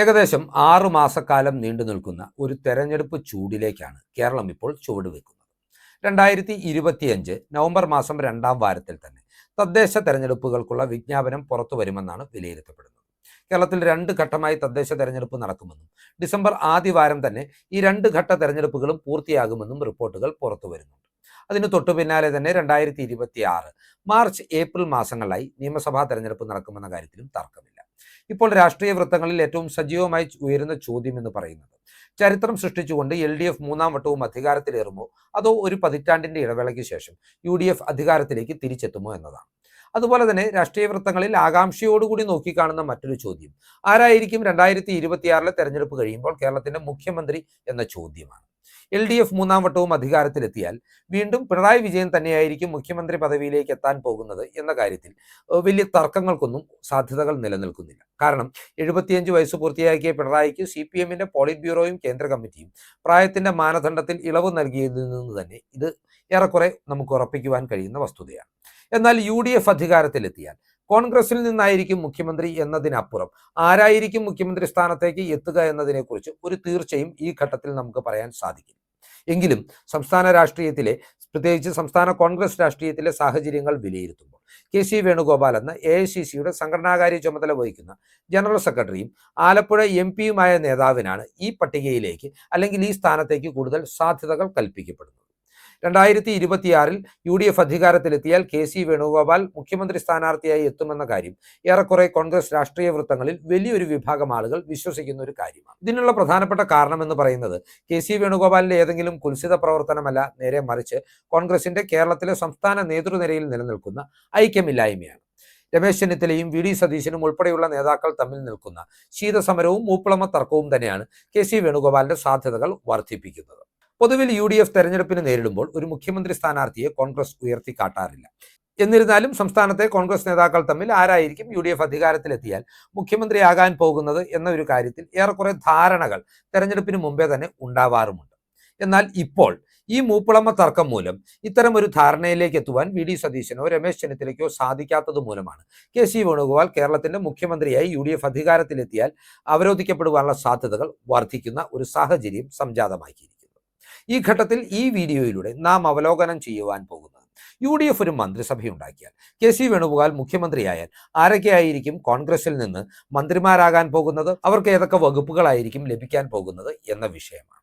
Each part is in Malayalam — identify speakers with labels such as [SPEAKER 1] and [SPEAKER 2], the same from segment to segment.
[SPEAKER 1] ഏകദേശം ആറു മാസക്കാലം നീണ്ടു നിൽക്കുന്ന ഒരു തെരഞ്ഞെടുപ്പ് ചൂടിലേക്കാണ് കേരളം ഇപ്പോൾ ചുവടുവെക്കുന്നത്. രണ്ടായിരത്തി ഇരുപത്തിയഞ്ച് നവംബർ മാസം രണ്ടാം വാരത്തിൽ തന്നെ തദ്ദേശ തെരഞ്ഞെടുപ്പുകൾക്കുള്ള വിജ്ഞാപനം പുറത്തു വരുമെന്നാണ് വിലയിരുത്തപ്പെടുന്നത്. കേരളത്തിൽ രണ്ട് ഘട്ടമായി തദ്ദേശ തെരഞ്ഞെടുപ്പ് നടക്കുമെന്നും ഡിസംബർ ആദ്യ വാരം തന്നെ ഈ രണ്ട് ഘട്ട തെരഞ്ഞെടുപ്പുകളും പൂർത്തിയാകുമെന്നും റിപ്പോർട്ടുകൾ പുറത്തു വരുന്നുണ്ട്. അതിന് തൊട്ടു പിന്നാലെ തന്നെ രണ്ടായിരത്തി ഇരുപത്തി ആറ് മാർച്ച് ഏപ്രിൽ മാസങ്ങളിലായി നിയമസഭാ തെരഞ്ഞെടുപ്പ് നടക്കുമെന്ന കാര്യത്തിലും തർക്കമില്ല. ഇപ്പോൾ രാഷ്ട്രീയ വൃത്തങ്ങളിൽ ഏറ്റവും സജീവമായി ഉയരുന്ന ചോദ്യം എന്ന് പറയുന്നത്. ചരിത്രം സൃഷ്ടിച്ചുകൊണ്ട് എൽ ഡി എഫ് മൂന്നാം വട്ടവും അധികാരത്തിലേറുമോ? അതോ ഒരു പതിറ്റാണ്ടിന്റെ ഇടവേളയ്ക്ക് ശേഷം യു ഡി എഫ് അധികാരത്തിലേക്ക് തിരിച്ചെത്തുമോ എന്നതാണ്. അതുപോലെ തന്നെ രാഷ്ട്രീയ വൃത്തങ്ങളിൽ ആകാംക്ഷയോടുകൂടി നോക്കിക്കാണുന്ന മറ്റൊരു ചോദ്യം. ആരായിരിക്കും രണ്ടായിരത്തി ഇരുപത്തിയാറിലെ തെരഞ്ഞെടുപ്പ് കഴിയുമ്പോൾ കേരളത്തിന്റെ മുഖ്യമന്ത്രി എന്ന ചോദ്യമാണ്. എൽ ഡി എഫ് മൂന്നാം വട്ടവും അധികാരത്തിലെത്തിയാൽ വീണ്ടും പിണറായി വിജയൻ തന്നെയായിരിക്കും മുഖ്യമന്ത്രി പദവിയിലേക്ക് എത്താൻ പോകുന്നത് എന്ന കാര്യത്തിൽ വലിയ തർക്കങ്ങൾക്കൊന്നും സാധ്യതകൾ നിലനിൽക്കുന്നില്ല. കാരണം എഴുപത്തിയഞ്ച് വയസ്സ് പൂർത്തിയാക്കിയ പിണറായിക്ക് സി പി എമ്മിന്റെ പോളിറ്റ് ബ്യൂറോയും കേന്ദ്ര കമ്മിറ്റിയും പ്രായത്തിന്റെ മാനദണ്ഡത്തിൽ ഇളവ് നൽകിയതിൽ നിന്ന് തന്നെ ഇത് ഏറെക്കുറെ നമുക്ക് ഉറപ്പിക്കുവാൻ കഴിയുന്ന വസ്തുതയാണ്. എന്നാൽ യു ഡി എഫ് അധികാരത്തിലെത്തിയാൽ കോൺഗ്രസിൽ നിന്നായിരിക്കും മുഖ്യമന്ത്രി എന്നതിനപ്പുറം ആരായിരിക്കും മുഖ്യമന്ത്രി സ്ഥാനത്തേക്ക് എത്തുക എന്നതിനെക്കുറിച്ച് ഒരു തീർച്ചയും ഈ ഘട്ടത്തിൽ നമുക്ക് പറയാൻ സാധിക്കും എങ്കിലും സംസ്ഥാന രാഷ്ട്രീയത്തിലെ പ്രത്യേകിച്ച് സംസ്ഥാന കോൺഗ്രസ് രാഷ്ട്രീയത്തിലെ സാഹചര്യങ്ങൾ വിലയിരുത്തുമ്പോൾ കെ സി വേണുഗോപാൽ എന്ന എ ഐ സി സിയുടെ സംഘടനാകാര്യ ചുമതല വഹിക്കുന്ന ജനറൽ സെക്രട്ടറിയും ആലപ്പുഴ എം പിയുമായ നേതാവിനാണ് ഈ പട്ടികയിലേക്ക് അല്ലെങ്കിൽ ഈ സ്ഥാനത്തേക്ക് കൂടുതൽ സാധ്യതകൾ കൽപ്പിക്കപ്പെടുന്നത്. രണ്ടായിരത്തി ഇരുപത്തിയാറിൽ യു ഡി എഫ് അധികാരത്തിലെത്തിയാൽ കെ സി വേണുഗോപാൽ മുഖ്യമന്ത്രി സ്ഥാനാർത്ഥിയായി എത്തുമെന്ന കാര്യം. ഏറെക്കുറെ കോൺഗ്രസ് രാഷ്ട്രീയ വൃത്തങ്ങളിൽ വലിയൊരു വിഭാഗം ആളുകൾ വിശ്വസിക്കുന്ന ഒരു കാര്യമാണ്. ഇതിനുള്ള പ്രധാനപ്പെട്ട കാരണം എന്ന് പറയുന്നത് കെ സി വേണുഗോപാലിന്റെ ഏതെങ്കിലും കുൽസിത പ്രവർത്തനമല്ല നേരെ മറിച്ച് കോൺഗ്രസിന്റെ കേരളത്തിലെ സംസ്ഥാന നേതൃനിരയിൽ നിലനിൽക്കുന്ന ഐക്യമില്ലായ്മയാണ്. രമേശ് ചെന്നിത്തലയും വി ഡി സതീശനും ഉൾപ്പെടെയുള്ള നേതാക്കൾ തമ്മിൽ നിൽക്കുന്ന ശീതസമരവും മൂപ്പിളമ തർക്കവും തന്നെയാണ് കെ സി വേണുഗോപാലിന്റെ സാധ്യതകൾ വർദ്ധിപ്പിക്കുന്നത്. പൊതുവിൽ യു ഡി എഫ് തെരഞ്ഞെടുപ്പിന് നേരിടുമ്പോൾ ഒരു മുഖ്യമന്ത്രി സ്ഥാനാർത്ഥിയെ കോൺഗ്രസ് ഉയർത്തിക്കാട്ടാറില്ല എന്നിരുന്നാലും സംസ്ഥാനത്തെ കോൺഗ്രസ് നേതാക്കൾ തമ്മിൽ ആരായിരിക്കും യു ഡി എഫ് അധികാരത്തിലെത്തിയാൽ മുഖ്യമന്ത്രിയാകാൻ പോകുന്നത് എന്ന ഒരു കാര്യത്തിൽ ഏറെക്കുറെ ധാരണകൾ തെരഞ്ഞെടുപ്പിന് മുമ്പേ തന്നെ ഉണ്ടാവാറുമുണ്ട്. എന്നാൽ ഇപ്പോൾ ഈ മൂപ്പിളമ്മ തർക്കം മൂലം ഇത്തരം ഒരു ധാരണയിലേക്ക് എത്തുവാൻ വി ഡി സതീശനോ രമേശ് ചെന്നിത്തലയ്ക്കോ സാധിക്കാത്തത് മൂലമാണ്. കെ സി വേണുഗോപാൽ കേരളത്തിന്റെ മുഖ്യമന്ത്രിയായി യു ഡി എഫ് അധികാരത്തിലെത്തിയാൽ അവരോധിക്കപ്പെടുവാനുള്ള സാധ്യതകൾ വർദ്ധിക്കുന്ന ഒരു സാഹചര്യം സംജാതമാക്കിയിരിക്കുന്നത് ഈ ഘട്ടത്തിൽ ഈ വീഡിയോയിലൂടെ നാം അവലോകനം ചെയ്യുവാൻ പോകുന്നത്. യു ഡി എഫ് ഒരു മന്ത്രിസഭയുണ്ടാക്കിയാൽ കെ സി വേണുഗോപാൽ മുഖ്യമന്ത്രിയായാൽ ആരൊക്കെയായിരിക്കും കോൺഗ്രസിൽ നിന്ന് മന്ത്രിമാരാകാൻ പോകുന്നത്? അവർക്ക് ഏതൊക്കെ വകുപ്പുകളായിരിക്കും ലഭിക്കാൻ പോകുന്നത് എന്ന വിഷയമാണ്.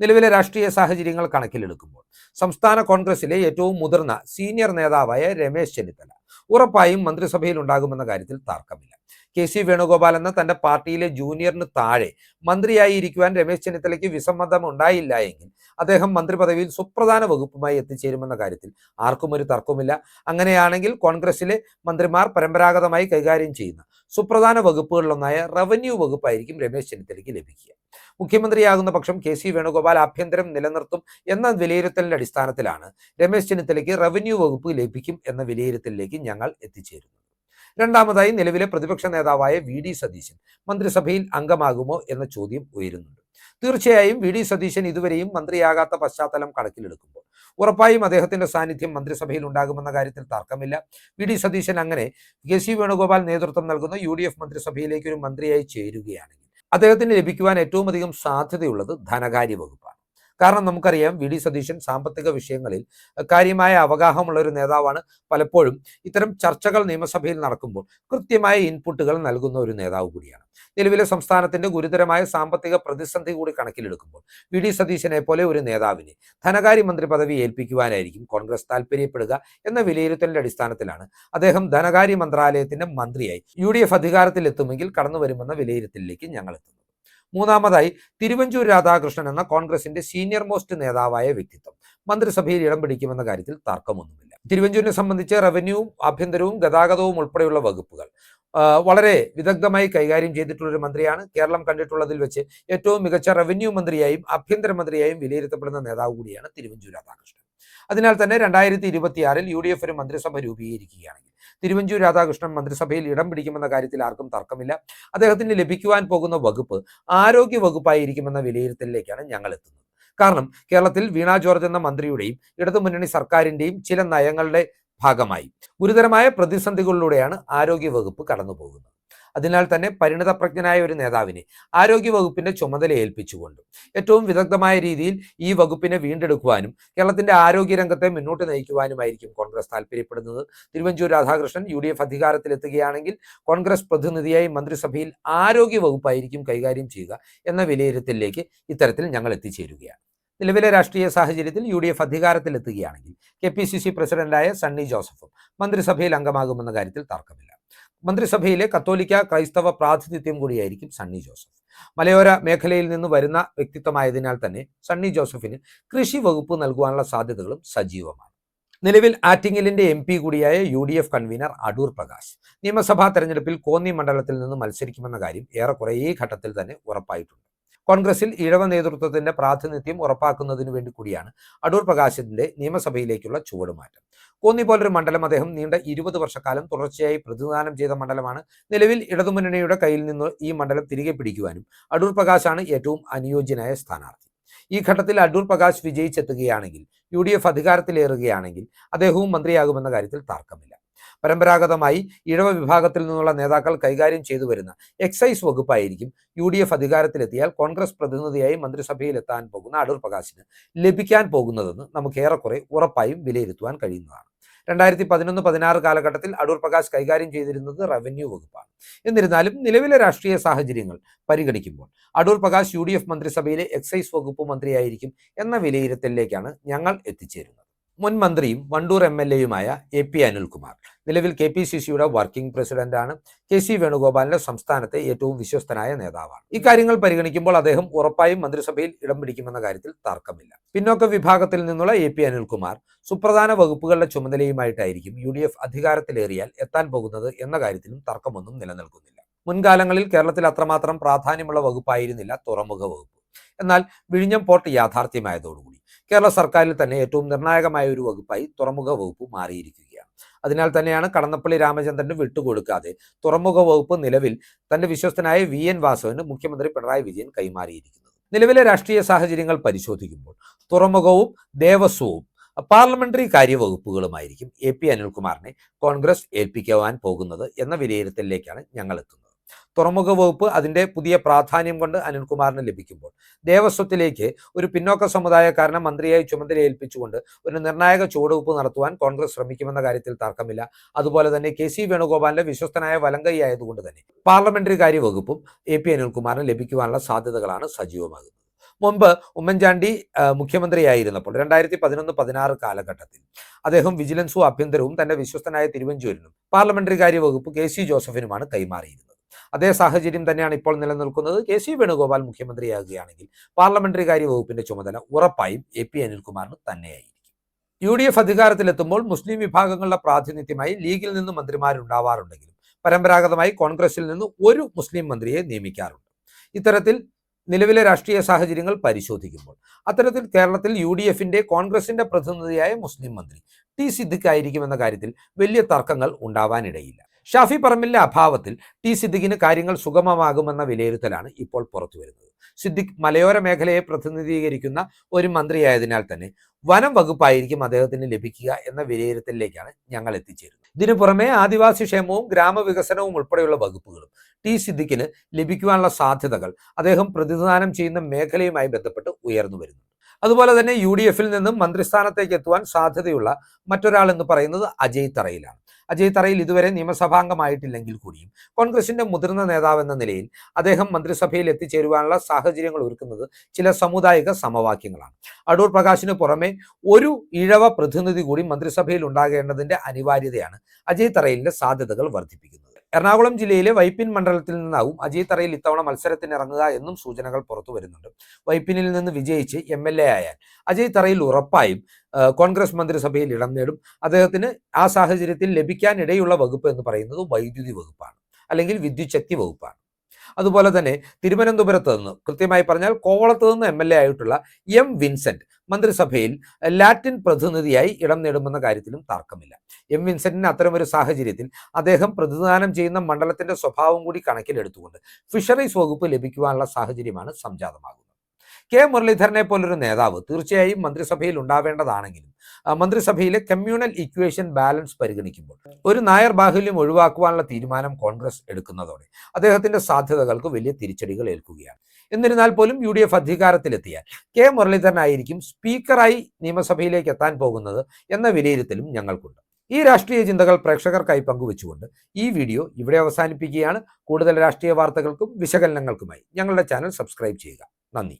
[SPEAKER 1] നിലവിലെ രാഷ്ട്രീയ സാഹചര്യങ്ങൾ കണക്കിലെടുക്കുമ്പോൾ സംസ്ഥാന കോൺഗ്രസിലെ ഏറ്റവും മുതിർന്ന സീനിയർ നേതാവായ രമേശ് ചെന്നിത്തല ഉറപ്പായും മന്ത്രിസഭയിൽ ഉണ്ടാകുമെന്ന കാര്യത്തിൽ തർക്കമില്ല. കെ സി വേണുഗോപാൽ എന്ന തന്റെ പാർട്ടിയിലെ ജൂനിയറിന് താഴെ മന്ത്രിയായി ഇരിക്കുവാൻ രമേശ് ചെന്നിത്തലയ്ക്ക് വിസമ്മതം ഉണ്ടായില്ല എങ്കിൽ അദ്ദേഹം മന്ത്രി പദവിയിൽ സുപ്രധാന വകുപ്പുമായി എത്തിച്ചേരുമെന്ന കാര്യത്തിൽ ആർക്കും ഒരു തർക്കമില്ല അങ്ങനെയാണെങ്കിൽ കോൺഗ്രസിലെ മന്ത്രിമാർ പരമ്പരാഗതമായി കൈകാര്യം ചെയ്യുന്ന സുപ്രധാന വകുപ്പുകളിലൊന്നായ റവന്യൂ വകുപ്പായിരിക്കും രമേശ് ചെന്നിത്തലയ്ക്ക് ലഭിക്കുക. മുഖ്യമന്ത്രിയാകുന്ന പക്ഷം കെ സി വേണുഗോപാൽ ആഭ്യന്തരം നിലനിർത്തും എന്ന വിലയിരുത്തലിന്റെ അടിസ്ഥാനത്തിലാണ് രമേശ് ചെന്നിത്തലയ്ക്ക് റവന്യൂ വകുപ്പ് ലഭിക്കും എന്ന വിലയിരുത്തലിലേക്ക് ഞങ്ങൾ എത്തിച്ചേരുന്നത്. രണ്ടാമതായി നിലവിലെ പ്രതിപക്ഷ നേതാവായ വി ഡി സതീശൻ. മന്ത്രിസഭയിൽ അംഗമാകുമോ എന്ന ചോദ്യം ഉയരുന്നുണ്ട്. തീർച്ചയായും വി ഡി സതീശൻ ഇതുവരെയും മന്ത്രിയാകാത്ത പശ്ചാത്തലം കണക്കിലെടുക്കുമ്പോൾ ഉറപ്പായും അദ്ദേഹത്തിന്റെ സാന്നിധ്യം മന്ത്രിസഭയിൽ ഉണ്ടാകുമെന്ന കാര്യത്തിൽ തർക്കമില്ല. വി ഡി സതീശൻ അങ്ങനെ കെ സി വേണുഗോപാൽ നേതൃത്വം നൽകുന്ന യു ഡി എഫ് മന്ത്രിസഭയിലേക്ക് ഒരു മന്ത്രിയായി ചേരുകയാണെങ്കിൽ അദ്ദേഹത്തിന് ലഭിക്കുവാൻ ഏറ്റവും അധികം സാധ്യതയുള്ളത് ധനകാര്യ വകുപ്പാണ്. കാരണം നമുക്കറിയാം വി ഡി സതീശൻ സാമ്പത്തിക വിഷയങ്ങളിൽ കാര്യമായ അവഗാഹമുള്ള ഒരു നേതാവാണ് പലപ്പോഴും ഇത്തരം ചർച്ചകൾ നിയമസഭയിൽ നടക്കുമ്പോൾ കൃത്യമായ ഇൻപുട്ടുകൾ നൽകുന്ന ഒരു നേതാവ് കൂടിയാണ്. നിലവിലെ സംസ്ഥാനത്തിന്റെ ഗുരുതരമായ സാമ്പത്തിക പ്രതിസന്ധി കൂടി കണക്കിലെടുക്കുമ്പോൾ വി ഡി സതീശനെ പോലെ ഒരു നേതാവിനെ ധനകാര്യമന്ത്രി പദവി ഏൽപ്പിക്കുവാനായിരിക്കും കോൺഗ്രസ് താല്പര്യപ്പെടുക എന്ന വിലയിരുത്തലിന്റെ അടിസ്ഥാനത്തിലാണ് അദ്ദേഹം ധനകാര്യ മന്ത്രാലയത്തിന്റെ മന്ത്രിയായി യു ഡി എഫ് അധികാരത്തിലെത്തുമെങ്കിൽ കടന്നു വരുമെന്ന വിലയിരുത്തലിലേക്ക് ഞങ്ങൾ എത്തുന്നത് മൂന്നാമതായി തിരുവഞ്ചൂർ രാധാകൃഷ്ണൻ എന്ന കോൺഗ്രസിന്റെ സീനിയർ മോസ്റ്റ് നേതാവായ വ്യക്തിത്വം. മന്ത്രിസഭയിൽ ഇടം പിടിക്കുമെന്ന കാര്യത്തിൽ തർക്കമൊന്നുമില്ല. തിരുവഞ്ചൂരിനെ സംബന്ധിച്ച് റവന്യൂവും ആഭ്യന്തരവും ഗതാഗതവും ഉൾപ്പെടെയുള്ള വകുപ്പുകൾ വളരെ വിദഗ്ധമായി കൈകാര്യം ചെയ്തിട്ടുള്ള ഒരു മന്ത്രിയാണ്. കേരളം കണ്ടിട്ടുള്ളതിൽ വെച്ച് ഏറ്റവും മികച്ച റവന്യൂ മന്ത്രിയായും ആഭ്യന്തര മന്ത്രിയായും വിലയിരുത്തപ്പെടുന്ന നേതാവ് കൂടിയാണ് തിരുവഞ്ചൂർ രാധാകൃഷ്ണൻ. അതിനാൽ തന്നെ രണ്ടായിരത്തി ഇരുപത്തിയാറിൽ യു ഡി എഫ് ഒരു മന്ത്രിസഭ രൂപീകരിക്കുകയാണെങ്കിൽ തിരുവഞ്ചൂർ രാധാകൃഷ്ണൻ മന്ത്രിസഭയിൽ ഇടം പിടിക്കുമെന്ന കാര്യത്തിൽ ആർക്കും തർക്കമില്ല. അദ്ദേഹത്തിന് ലഭിക്കുവാൻ പോകുന്ന വകുപ്പ് ആരോഗ്യ വകുപ്പായിരിക്കുമെന്ന വിലയിരുത്തലിലേക്കാണ് ഞങ്ങൾ എത്തുന്നത്. കാരണം കേരളത്തിൽ വീണാ ജോർജ് എന്ന മന്ത്രിയുടെയും ഇടതുമുന്നണി സർക്കാരിന്റെയും ചില നയങ്ങളുടെ ഭാഗമായി ഗുരുതരമായ പ്രതിസന്ധികളിലൂടെയാണ് ആരോഗ്യ വകുപ്പ് കടന്നു പോകുന്നത് അതിനാൽ തന്നെ പരിണതപ്രജ്ഞനായ ഒരു നേതാവിനെ ആരോഗ്യ വകുപ്പിന്റെ ചുമതല ഏൽപ്പിച്ചുകൊണ്ട്. ഏറ്റവും വിദഗ്ധമായ രീതിയിൽ ഈ വകുപ്പിനെ വീണ്ടെടുക്കുവാനും കേരളത്തിന്റെ ആരോഗ്യ രംഗത്തെ മുന്നോട്ട് നയിക്കുവാനുമായിരിക്കും കോൺഗ്രസ് താല്പര്യപ്പെടുന്നത്. Thiruvanchoor Radhakrishnan U D F അധികാരത്തിലെത്തുകയാണെങ്കിൽ Congress പ്രതിനിധിയായി മന്ത്രിസഭയിൽ ആരോഗ്യ വകുപ്പായിരിക്കും കൈകാര്യം ചെയ്യുക എന്ന വിലയിരുത്തലിലേക്ക് ഇത്തരത്തിൽ ഞങ്ങൾ എത്തിച്ചേരുകയാണ്. നിലവിലെ രാഷ്ട്രീയ സാഹചര്യത്തിൽ യു ഡി എഫ് അധികാരത്തിലെത്തുകയാണെങ്കിൽ കെ പി സി സി പ്രസിഡന്റായ സണ്ണി ജോസഫും മന്ത്രിസഭയിൽ അംഗമാകുമെന്ന കാര്യത്തിൽ തർക്കമില്ല. മന്ത്രിസഭയിലെ കത്തോലിക്ക ക്രൈസ്തവ പ്രാതിനിധ്യം കൂടിയായിരിക്കും സണ്ണി ജോസഫ്. മലയോര മേഖലയിൽ നിന്ന് വരുന്ന വ്യക്തിത്വമായതിനാൽ തന്നെ സണ്ണി ജോസഫിന് കൃഷി വകുപ്പ് നൽകുവാനുള്ള സാധ്യതകളും സജീവമാണ്. നിലവിൽ ആറ്റിങ്ങലിന്റെ എം പി കൂടിയായ U D F convener Adoor Prakash നിയമസഭാ തെരഞ്ഞെടുപ്പിൽ കോന്നി മണ്ഡലത്തിൽ നിന്ന് മത്സരിക്കുമെന്ന കാര്യം ഏറെക്കുറെ ഈ ഘട്ടത്തിൽ തന്നെ ഉറപ്പായിട്ടുണ്ട്. കോൺഗ്രസിൽ ഇഴവ നേതൃത്വത്തിന്റെ പ്രാതിനിധ്യം ഉറപ്പാക്കുന്നതിനു വേണ്ടി കൂടിയാണ് അടൂർ പ്രകാശിന്റെ നിയമസഭയിലേക്കുള്ള ചുവടുമാറ്റം. കോന്നി പോലൊരു മണ്ഡലം അദ്ദേഹം നീണ്ട ഇരുപത് വർഷക്കാലം തുടർച്ചയായി പ്രതിദാനം ചെയ്ത മണ്ഡലമാണ്. നിലവിൽ ഇടതുമുന്നണിയുടെ കയ്യിൽ നിന്ന് ഈ മണ്ഡലം തിരികെ പിടിക്കുവാനും അടൂർ പ്രകാശാണ് ഏറ്റവും അനുയോജ്യനായ സ്ഥാനാർത്ഥി. ഈ ഘട്ടത്തിൽ അടൂർ പ്രകാശ് വിജയിച്ചെത്തുകയാണെങ്കിൽ യു ഡി എഫ് അധികാരത്തിലേറുകയാണെങ്കിൽ അദ്ദേഹവും മന്ത്രിയാകുമെന്ന കാര്യത്തിൽ തർക്കമില്ല. പരമ്പരാഗതമായി ഇഴവ വിഭാഗത്തിൽ നിന്നുള്ള നേതാക്കൾ കൈകാര്യം ചെയ്തു വരുന്ന എക്സൈസ് വകുപ്പായിരിക്കും യു ഡി എഫ് അധികാരത്തിലെത്തിയാൽ കോൺഗ്രസ് പ്രതിനിധിയായി മന്ത്രിസഭയിൽ എത്താൻ പോകുന്ന അടൂർ പ്രകാശിന് ലഭിക്കാൻ പോകുന്നതെന്ന് നമുക്ക് ഏറെക്കുറെ ഉറപ്പായും വിലയിരുത്തുവാൻ കഴിയുന്നതാണ്. രണ്ടായിരത്തി പതിനൊന്ന് പതിനാറ് കാലഘട്ടത്തിൽ അടൂർ പ്രകാശ് കൈകാര്യം ചെയ്തിരുന്നത് റവന്യൂ വകുപ്പാണ്. എന്നിരുന്നാലും നിലവിലെ രാഷ്ട്രീയ സാഹചര്യങ്ങൾ പരിഗണിക്കുമ്പോൾ അടൂർ പ്രകാശ് യു മന്ത്രിസഭയിലെ എക്സൈസ് വകുപ്പ് മന്ത്രിയായിരിക്കും എന്ന വിലയിരുത്തലിലേക്കാണ് ഞങ്ങൾ എത്തിച്ചേരുന്നത്. മുൻ മന്ത്രിയും വണ്ടൂർ എം എൽ എയുമായ എ പി അനിൽകുമാർ. നിലവിൽ കെ പി സി സിയുടെ വർക്കിംഗ് പ്രസിഡന്റാണ്. കെ സി വേണുഗോപാലിന്റെ സംസ്ഥാനത്തെ ഏറ്റവും വിശ്വസ്തനായ നേതാവാണ്. ഇക്കാര്യങ്ങൾ പരിഗണിക്കുമ്പോൾ അദ്ദേഹം ഉറപ്പായും മന്ത്രിസഭയിൽ ഇടം പിടിക്കുമെന്ന കാര്യത്തിൽ തർക്കമില്ല. പിന്നോക്ക വിഭാഗത്തിൽ നിന്നുള്ള എ പി അനിൽകുമാർ സുപ്രധാന വകുപ്പുകളുടെ ചുമതലയുമായിട്ടായിരിക്കും യു ഡി എഫ് അധികാരത്തിലേറിയാൽ എത്താൻ പോകുന്നത് എന്ന കാര്യത്തിലും തർക്കമൊന്നും നിലനിൽക്കുന്നില്ല. മുൻകാലങ്ങളിൽ കേരളത്തിൽ അത്രമാത്രം പ്രാധാന്യമുള്ള വകുപ്പായിരുന്നില്ല തുറമുഖ വകുപ്പ്. എന്നാൽ വിഴിഞ്ഞം പോർട്ട് യാഥാർത്ഥ്യമായതോടുകൂടി. കേരള സർക്കാരിൽ തന്നെ ഏറ്റവും നിർണായകമായ ഒരു വകുപ്പായി തുറമുഖ വകുപ്പ് മാറിയിരിക്കുകയാണ്. അതിനാൽ തന്നെയാണ് കടന്നപ്പള്ളി രാമചന്ദ്രന് വിട്ടുകൊടുക്കാതെ തുറമുഖ വകുപ്പ് നിലവിൽ തന്റെ വിശ്വസ്തനായ വി. എൻ. വാസവന് മുഖ്യമന്ത്രി പിണറായി വിജയൻ കൈമാറിയിരിക്കുന്നത്. നിലവിലെ രാഷ്ട്രീയ സാഹചര്യങ്ങൾ പരിശോധിക്കുമ്പോൾ തുറമുഖവും ദേവസ്വവും പാർലമെന്ററി കാര്യവകുപ്പുകളുമായിരിക്കും എ പി അനിൽകുമാറിനെ കോൺഗ്രസ് ഏൽപ്പിക്കുവാൻ പോകുന്നത് എന്ന വിലയിരുത്തലിലേക്കാണ് ഞങ്ങൾ എത്തുന്നത്. തുറമുഖ വകുപ്പ് അതിന്റെ പുതിയ പ്രാധാന്യം കൊണ്ട് അനിൽകുമാറിന് ലഭിക്കുമ്പോൾ. ദേവസ്വത്തിലേക്ക് ഒരു പിന്നോക്ക സമുദായക്കാരനെ മന്ത്രിയായി ചുമതല ഏൽപ്പിച്ചുകൊണ്ട് ഒരു നിർണായക ചുവടുവെപ്പ് നടത്തുവാൻ കോൺഗ്രസ് ശ്രമിക്കുമെന്ന കാര്യത്തിൽ തർക്കമില്ല. അതുപോലെ തന്നെ കെ സി വേണുഗോപാലിന്റെ വിശ്വസ്തനായ വലങ്കൈ ആയതുകൊണ്ട് തന്നെ പാർലമെന്ററി കാര്യ വകുപ്പും എ പി അനിൽകുമാറിന് ലഭിക്കുവാനുള്ള സാധ്യതകളാണ് സജീവമാകുന്നത്. മുമ്പ് ഉമ്മൻചാണ്ടി മുഖ്യമന്ത്രിയായിരുന്നപ്പോൾ രണ്ടായിരത്തി പതിനൊന്ന് പതിനാറ് കാലഘട്ടത്തിൽ അദ്ദേഹം വിജിലൻസും ആഭ്യന്തരവും തന്റെ വിശ്വസ്തനായ തിരുവഞ്ചൂരിനും പാർലമെന്ററി കാര്യ വകുപ്പ് കെ സി ജോസഫിനുമാണ് കൈമാറിയിരുന്നത്. അതേ സാഹചര്യം തന്നെയാണ് ഇപ്പോൾ നിലനിൽക്കുന്നത്. കെ സി വേണുഗോപാൽ മുഖ്യമന്ത്രിയാകുകയാണെങ്കിൽ പാർലമെന്ററി കാര്യ വകുപ്പിന്റെ ചുമതല ഉറപ്പായും എ പി അനിൽകുമാറിന് തന്നെയായിരിക്കും. യു ഡി എഫ് അധികാരത്തിലെത്തുമ്പോൾ മുസ്ലിം വിഭാഗങ്ങളുടെ പ്രാതിനിധ്യമായി ലീഗിൽ നിന്ന് മന്ത്രിമാരുണ്ടാവാറുണ്ടെങ്കിലും പരമ്പരാഗതമായി കോൺഗ്രസിൽ നിന്ന് ഒരു മുസ്ലിം മന്ത്രിയെ നിയമിക്കാറുണ്ട്. ഇത്തരത്തിൽ നിലവിലെ രാഷ്ട്രീയ സാഹചര്യങ്ങൾ പരിശോധിക്കുമ്പോൾ അത്തരത്തിൽ കേരളത്തിൽ യു ഡി എഫിന്റെ കോൺഗ്രസിന്റെ പ്രതിനിധിയായ മുസ്ലിം മന്ത്രി ടി സിദ്ദിഖ് ആയിരിക്കുമെന്ന കാര്യത്തിൽ വലിയ തർക്കങ്ങൾ ഉണ്ടാവാനിടയില്ല. ഷാഫി പറമ്പിലിന്റെ അഭാവത്തിൽ ടി സിദ്ദിഖിന് കാര്യങ്ങൾ സുഗമമാകുമെന്ന വിലയിരുത്തലാണ് ഇപ്പോൾ പുറത്തു വരുന്നത്. സിദ്ദിഖ് മലയോര മേഖലയെ പ്രതിനിധീകരിക്കുന്ന ഒരു മന്ത്രിയായതിനാൽ തന്നെ വനം വകുപ്പായിരിക്കും അദ്ദേഹത്തിന് ലഭിക്കുക എന്ന വിലയിരുത്തലിലേക്കാണ് ഞങ്ങൾ എത്തിച്ചേരുന്നത്. ഇതിനു പുറമെ ആദിവാസി ക്ഷേമവും ഗ്രാമവികസനവും ഉൾപ്പെടെയുള്ള വകുപ്പുകളും ടി സിദ്ദിഖിന് ലഭിക്കുവാനുള്ള സാധ്യതകൾ അദ്ദേഹം പ്രതിനിധാനം ചെയ്യുന്ന മേഖലയുമായി ബന്ധപ്പെട്ട് ഉയർന്നു വരുന്നു. അതുപോലെ തന്നെ യു ഡി എഫിൽ നിന്നും മന്ത്രിസ്ഥാനത്തേക്ക് എത്തുവാൻ സാധ്യതയുള്ള മറ്റൊരാൾ എന്ന് പറയുന്നത് അജയ് തറയിലാണ്. അജയ് തറയിൽ ഇതുവരെ നിയമസഭാംഗമായിട്ടില്ലെങ്കിൽ കൂടിയും കോൺഗ്രസിന്റെ മുതിർന്ന നേതാവ് എന്ന നിലയിൽ അദ്ദേഹം മന്ത്രിസഭയിൽ എത്തിച്ചേരുവാനുള്ള സാഹചര്യങ്ങൾ ഒരുക്കുന്നത് ചില സമുദായിക സമവാക്യങ്ങളാണ്. അടൂർ പ്രകാശിന് പുറമെ ഒരു ഇഴവ പ്രതിനിധി കൂടി മന്ത്രിസഭയിൽ ഉണ്ടാകേണ്ടതിന്റെ അനിവാര്യതയാണ് അജയ് തറയിലിന്റെ സാധ്യതകൾ വർദ്ധിപ്പിക്കുന്നത്. എറണാകുളം ജില്ലയിലെ വൈപ്പിൻ മണ്ഡലത്തിൽ നിന്നാവും അജയ് തറയിൽ ഇത്തവണ മത്സരത്തിന് ഇറങ്ങുക എന്നും സൂചനകൾ പുറത്തു വരുന്നുണ്ട്. വൈപ്പിനിൽ നിന്ന് വിജയിച്ച് എം എൽ എ ആയാൽ അജയ് തറയിൽ ഉറപ്പായും കോൺഗ്രസ് മന്ത്രിസഭയിൽ ഇടം നേടും. അദ്ദേഹത്തിന് ആ സാഹചര്യത്തിൽ ലഭിക്കാനിടയുള്ള വകുപ്പ് എന്ന് പറയുന്നത് വൈദ്യുതി വകുപ്പാണ്. അല്ലെങ്കിൽ വിദ്യുച്ഛക്തി വകുപ്പാണ്. അതുപോലെ തന്നെ തിരുവനന്തപുരത്ത് നിന്ന് കൃത്യമായി പറഞ്ഞാൽ കോവളത്ത് നിന്ന് എം എൽ എ ആയിട്ടുള്ള എം വിൻസെന്റ് മന്ത്രിസഭയിൽ ലാറ്റിൻ പ്രതിനിധിയായി ഇടം നേടുമെന്ന കാര്യത്തിലും തർക്കമില്ല. എം വിൻസെന്റിന് അത്തരമൊരു സാഹചര്യത്തിൽ അദ്ദേഹം പ്രതിദാനം ചെയ്യുന്ന മണ്ഡലത്തിന്റെ സ്വഭാവം കൂടി കണക്കിലെടുത്തുകൊണ്ട് ഫിഷറീസ് വകുപ്പ് ലഭിക്കുവാനുള്ള സാഹചര്യമാണ് സംജാതമാകുന്നത്. കെ. മുരളീധരനെ പോലൊരു നേതാവ് തീർച്ചയായും മന്ത്രിസഭയിൽ ഉണ്ടാവേണ്ടതാണെങ്കിലും മന്ത്രിസഭയിലെ കമ്മ്യൂണൽ ഇക്വേഷൻ ബാലൻസ് പരിഗണിക്കുമ്പോൾ ഒരു നായർ ബാഹുല്യം ഒഴിവാക്കുവാനുള്ള തീരുമാനം കോൺഗ്രസ് എടുക്കുന്നതോടെ അദ്ദേഹത്തിന്റെ സാധ്യതകൾക്ക് വലിയ തിരിച്ചടികൾ ഏൽക്കുകയാണ്. എന്നിരുന്നാൽ പോലും യു ഡി എഫ് അധികാരത്തിലെത്തിയാൽ കെ. മുരളീധരനായിരിക്കും സ്പീക്കറായി നിയമസഭയിലേക്ക് എത്താൻ പോകുന്നത് എന്ന വിലയിരുത്തലും ഞങ്ങൾക്കുണ്ട്. ഈ രാഷ്ട്രീയ ചിന്തകൾ പ്രേക്ഷകർക്കായി പങ്കുവച്ചുകൊണ്ട് ഈ വീഡിയോ ഇവിടെ അവസാനിപ്പിക്കുകയാണ്. കൂടുതൽ രാഷ്ട്രീയ വാർത്തകൾക്കും വിശകലനങ്ങൾക്കുമായി ഞങ്ങളുടെ ചാനൽ സബ്സ്ക്രൈബ് ചെയ്യുക. നന്ദി.